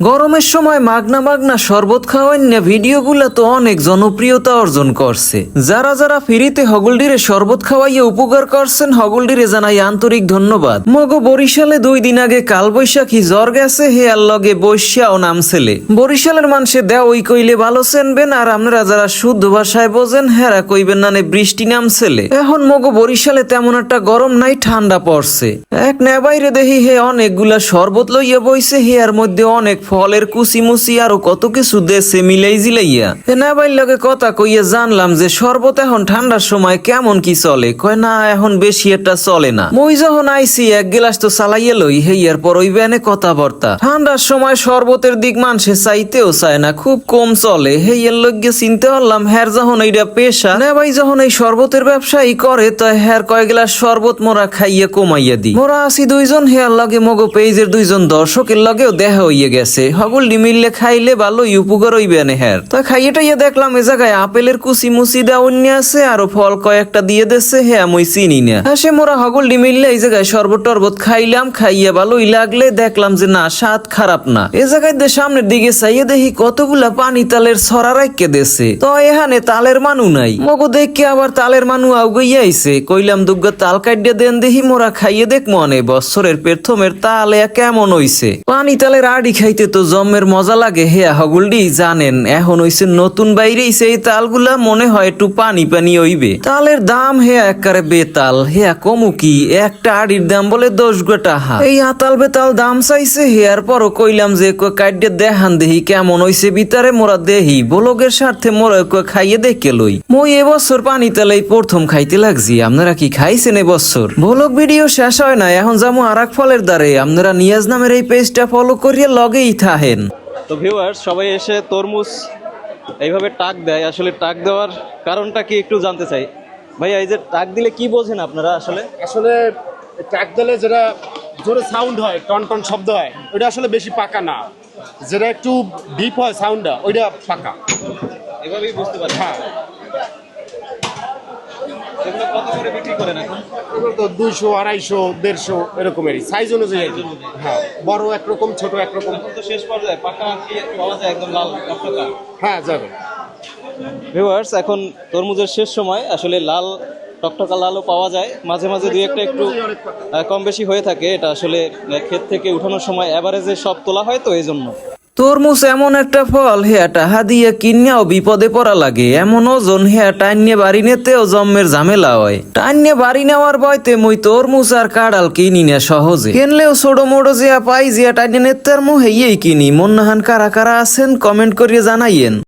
গরমের সময় মাগনা মাগনা শরবত খাওয়ান না ভিডিওগুলা তো অনেক জনপ্রিয়তা অর্জন করছে। যারা যারা ফ্রিতে হগলডিরে শরবত খাওয়াইয়া উপকার করছেন, হগলডিরে জানাই আন্তরিক ধন্যবাদ। মগো বরিশালে দুই দিন আগে কালবৈশাখী জ্বর গেছে, হে আর লগে বৈশা ও নামছেলে বরিশালের মানুষে দেও ওই কইলে ভালো চেনবেন, আর আপনারা যারা শুদ্ধ ভাষায় বোঝেন, হেরা কইবেন না নে বৃষ্টি নামছেলে এখন মগো বরিশালে তেমন একটা গরম নাই, ঠান্ডা পড়ছে। এক নেবাইরে দেখি হে অনেকগুলা শরবত লইয়া বইছে হে আর মধ্যে অনেক ফলের কুচি মুচি আরও কত কিছু দেশে মিলাই জিলাইয়া। হে নেবাইর লগে কথা কইয়া জানলাম যে শরবত এখন ঠান্ডার সময় কেমন কি চলে। কয়, না, এখন বেশি একটা চলে না। মই যখন আইছি, এক গিলাস তো চালাইয়া লই হেয়ার পর ওই ব্যানে কথাবার্তা। ঠান্ডার সময় শরবতের দিক মানুষে চাইতেও চায় না, খুব কম চলে। হেয়ার লগে চিনতে পারলাম, হ্যার যখন এইটা পেশা নেবাই যখন এই শরবতের ব্যবসায়ী করে, তো হ্যার কয় গিলাস শরবত মোরা খাইয়া কমাইয়া দি মোরা আছি দুইজন, হেয়ার লগে মগো পেজের দুইজন দর্শকের লগেও দেখা হইয়া গেছে। হগল ডিমিললে খাইলে ভালো উপকার হইবে না হ্যার তো খাইয়ে টাইয়া দেখলাম এ জায়গায় আপেলের কুচি মুচি দেওয়া অন্য আছে, আরও ফল কয়েকটা দিয়ে দেছে হ্যাঁ আমি চিনি না। সে মোরা হগল ডিমিললে এই জায়গায় শরবত টরবত খাইলাম, খাইয়া ভালোই লাগলে দেখলাম যে না, স্বাদ খারাপ না। এ জায়গায় সামনের দিকে চাইয়ে দেখি কতগুলা পানি তালের ছড়া রাখকে দেছে। তো এখানে তালের মানু নাই। মগো দেখকে আবার তালের মানু আউগাইয়া আইছে। কইলাম, দুগ্গা তাল কাটিয়া দেন দেখি মোরা খাইয়ে দেখ মনে বছরের প্রথমের তাল কেমন হইছে? পানি তালের আড়ি খাইতে তো জম্মের মজা লাগে, হে হগুলডি, জানেন, এখন হইছে নতুন বাইরে সেই তালগুলা, মনে হয় একটু পানি পানি হইবে। তালের দাম, হে একবারে বেতাল, হে কমু কি, একটা আড়ির দাম বলে দশ গোটা হা এই আতাল বেতাল দাম চাইছে, হে আর পরও কইলাম যে কই কাইডে দেখান দেহি, কেমন হইছে বিতারে মোরা দেহি, বলগের স্বার্থে মোরা খাইয়ে দেখে লই। মই এবছর পানি তালেই প্রথম খাইতে লাগছি, আপনারা কি খাইছেন এবছর বলক ভিডিও শেষ হয় না, এখন যাব আর এক ফলের দ্বারে, আপনারা নিয়াজ নামের এই পেজটা ফলো করিয়ে লগেই থাহেন তো ভিউয়ার্স সবাই এসে তরমুজ এইভাবে টাক দেয়। আসলে টাক দেওয়ার কারণটা কি একটু জানতে চাই। ভাইয়া এই যে টাক দিলে কি বোঝেন আপনারা আসলে? আসলে ট্র্যাক দিলে যেটা জোরে সাউন্ড হয় টন টন শব্দ হয় ওইটা আসলে বেশি পাকা না। যেটা একটু ডিপ হয় সাউন্ডটা ওইটা পাকা। এভাবেই বুঝতে পারি হ্যাঁ। এগুলো কত করে বিক্রি করেন এখন? এগুলো তো দুইশো আড়াইশো দেড়শো এরকমেরই। সাইজ অনুযায়ী। হ্যাঁ বড় একরকম ছোট একরকম। তো শেষ পর্যায়ে পাকা কি পাওয়া যায় একদম লাল টকটকা হ্যাঁ যাবে। ভিউয়ার্স এখন তরমুজের শেষ সময়। আসলে লাল টকটকা লালও পাওয়া যায়। মাঝে মাঝে দুই একটা একটু কম বেশি হয়ে থাকে। এটা আসলে ক্ষেত থেকে উঠানোর সময় অ্যাভারেজে সব তোলা হয় তো এই জন্য। তরমুজ এমন একটা ফল, হেয়াটা হাদিয়া কিনিয়াও বিপদে পড়া লাগে। এমন ওজন হেয়া টাইনে বাড়ি নিতেও জম্মের ঝামেলা হয়। টাইনে বাড়ি নেওয়ার বয়তে মুই তরমুজ আর কাড়াল কিনি না সহজে। কিনলেও ছোট মোড়ো জিয়া পাই জিয়া টাইনে নেতার মুহে ইয়েই কিনি। মন্নাহান কারা কারা আছেন, কমেন্ট করিয়ে জানাইয়েন।